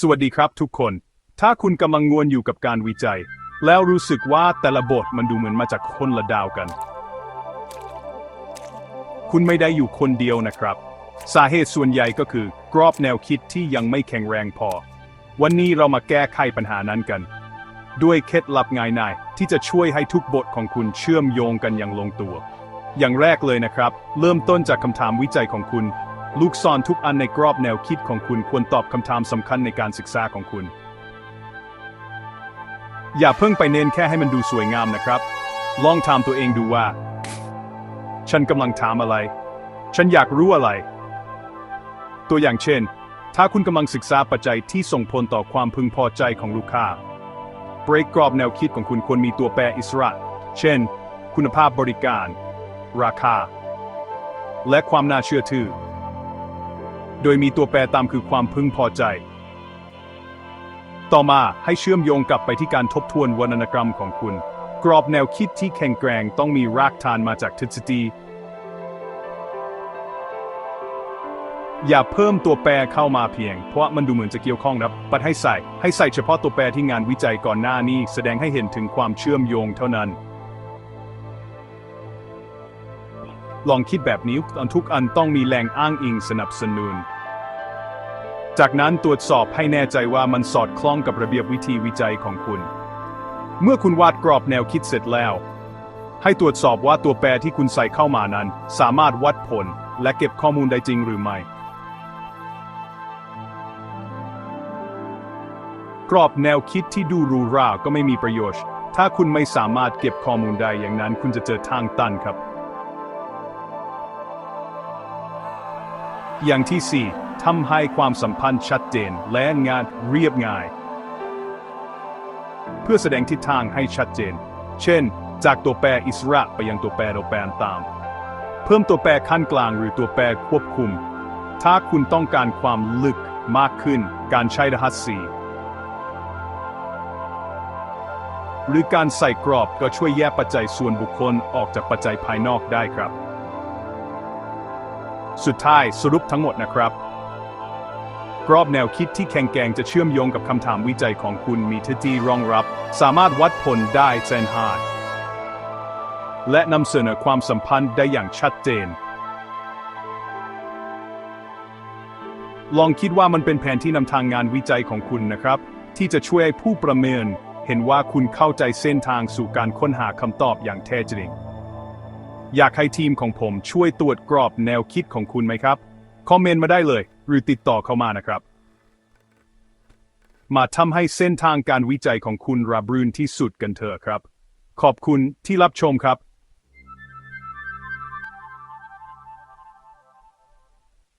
สวัสดีครับทุกคน ถ้าคุณกำลังงวนอยู่กับการวิจัย แล้วรู้สึกว่าแต่ละบทมันดูเหมือนมาจากคนละดาวกัน คุณไม่ได้อยู่คนเดียวนะครับ สาเหตุส่วนใหญ่ก็คือ กรอบแนวคิดที่ยังไม่แข็งแรงพอ วันนี้เรามาแก้ไขปัญหานั้นกัน ด้วยเคล็ดลับง่ายๆที่จะช่วยให้ทุกบทของคุณเชื่อมโยงกันอย่างลงตัว อย่างแรกเลยนะครับ เริ่มต้นจากคำถามวิจัยของคุณ ลูกศรทุกอันในกรอบแนวคิดของคุณควรตอบคำถามสำคัญในการศึกษาของคุณ อย่าเพิ่งไปเน้นแค่ให้มันดูสวยงามนะครับ ลองถามตัวเองดูว่า ฉันกำลังถามอะไร ฉันอยากรู้อะไร ตัวอย่างเช่น ถ้าคุณกำลังศึกษาปัจจัยที่ส่งผลต่อความพึงพอใจของลูกค้า เบรกกรอบแนวคิดของคุณควรมีตัวแปรอิสระ เช่น คุณภาพบริการ ราคา และความน่าเชื่อถือ โดยมีตัวแปรตามคือความพึงพอใจ ต่อมาให้เชื่อมโยงกลับไปที่การทบทวนวรรณกรรมของคุณ กรอบแนวคิดที่แข็งแกร่งต้องมีรากฐานมาจากทฤษฎีอย่าเพิ่มตัวแปรเข้ามาเพียง เพราะมันดูเหมือนจะเกี่ยวข้องนะปัดให้ใส่ ให้ใส่เฉพาะตัวแปรที่งานวิจัยก่อนหน้านี้ แสดงให้เห็นถึงความเชื่อมโยงเท่านั้น ลองคิดแบบนี้ตอนทุกอันต้องมีแรงอ้างอิงสนับสนุน จากนั้นตรวจสอบให้แน่ใจว่ามันสอดคล้องกับระเบียบวิธีวิจัยของคุณ เมื่อคุณวาดกรอบแนวคิดเสร็จแล้ว ให้ตรวจสอบว่าตัวแปรที่คุณใส่เข้ามานั้น สามารถวัดผลและเก็บข้อมูลได้จริงหรือไม่กรอบแนวคิดที่ดูรูราก็ไม่มีประโยชน์ ถ้าคุณไม่สามารถเก็บข้อมูลได้อย่างนั้นคุณจะเจอทางตันครับ อย่างที่ 4ทำให้ความสัมพันธ์ชัดเจนและงานเรียบง่าย เพื่อแสดงทิศทางให้ชัดเจน เช่น จากตัวแปรอิสระไปยังตัวแปรตัวแปรตาม เพิ่มตัวแปรขั้นกลางหรือตัวแปรควบคุม ถ้าคุณต้องการความลึกมากขึ้น การใช้รหัสสีหรือการใส่กรอบก็ช่วยแยกปัจจัยส่วนบุคคลออกจากปัจจัยภายนอกได้ครับ สุดท้ายสรุปทั้งหมดนะครับ กรอบแนวคิดที่แข็งแกร่งจะเชื่อมโยงกับคำถามวิจัยของคุณมีทฤษฎีรองรับ สามารถวัดผลได้เซนหาดและนำเสนอความสัมพันธ์ได้อย่างชัดเจน ลองคิดว่ามันเป็นแผนที่นำทางงานวิจัยของคุณนะครับ ที่จะช่วยให้ผู้ประเมิน เห็นว่าคุณเข้าใจเส้นทางสู่การค้นหาคำตอบอย่างแท้จริง อยากให้ทีมของผมช่วยตรวจกรอบแนวคิดของคุณไหมครับ คอมเมนต์มาได้เลย หรือติดต่อเข้ามานะครับ มาทำให้เส้นทางการวิจัยของคุณราบรื่นที่สุดกันเถอะครับ ขอบคุณที่รับชมครับ